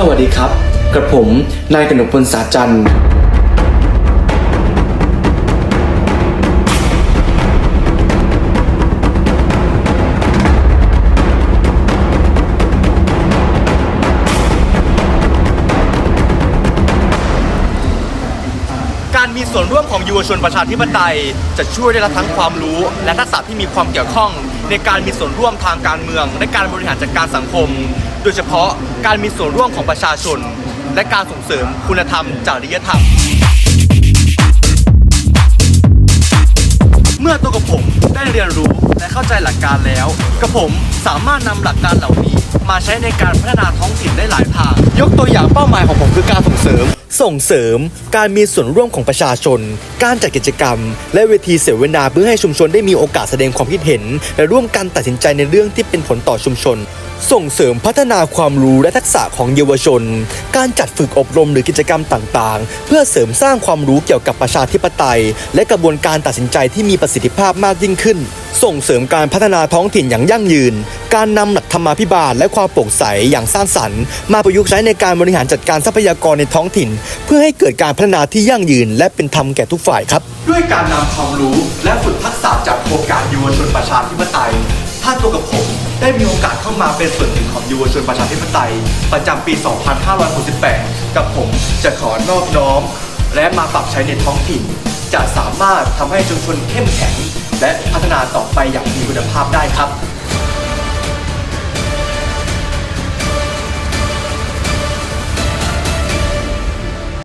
สวัสดีครับกระผมนายกนกพลสาจันทร์การมีส่วนร่วมของเยาวชนประชาธิปไตย จะช่วยได้รับทั้งความรู้ และทักษะที่มีความเกี่ยวข้อง ในการมีส่วนร่วมทางการเมือง และการบริหารจัดการสังคม โดยเฉพาะการมีส่วนร่วมของประชาชน และการส่งเสริมคุณธรรมจริยธรรม เมื่อตัวกับผมได้เรียนรู้และเข้าใจหลักการแล้วกระผมสามารถนำหลักการเหล่านี้ มาใช้ในการพัฒนาท้องถิ่นได้หลายทาง ยกตัวอย่างเป้าหมายของผมคือการส่งเสริม ส่งเสริมการมีส่วนร่วมของประชาชน การจัดกิจกรรม และเวทีเสวนาเพื่อให้ชุมชนได้มีโอกาสแสดงความคิดเห็น และร่วมกันตัดสินใจในเรื่องที่เป็นผลต่อชุมชน ส่งเสริมพัฒนาความรู้และทักษะของเยาวชน การจัดฝึกอบรมหรือกิจกรรมต่างๆ เพื่อเสริมสร้างความรู้เกี่ยวกับประชาธิปไตย และกระบวนการตัดสินใจที่มีประสิทธิภาพมากยิ่งขึ้น ส่งเสริมการพัฒนาท้องถิ่นอย่างยั่งยืน การนำหลักธรรมาภิบาลและความโปร่งใสอย่างสร้างสรรค์ มาประยุกต์ใช้ในการบริหารจัดการทรัพยากรในท้องถิ่น เพื่อให้เกิดการพัฒนาที่ยั่งยืน และเป็นธรรมแก่ทุกฝ่ายครับ ด้วยการนำความรู้และฝึกทักษะจากโครงการเยาวชนประชาธิปไตยถ้าตัวกับผมได้มีโอกาสเข้ามาเป็นส่วนหนึ่งของเยาวชนประชาธิปไตย ประจำปี 2568 กับผมจะขอนอบน้อม และมาปรับใช้ในท้องถิ่น จะสามารถทำให้ชุมชนเข้มแข็ง และพัฒนาต่อไปอย่างมีคุณภาพได้ครับ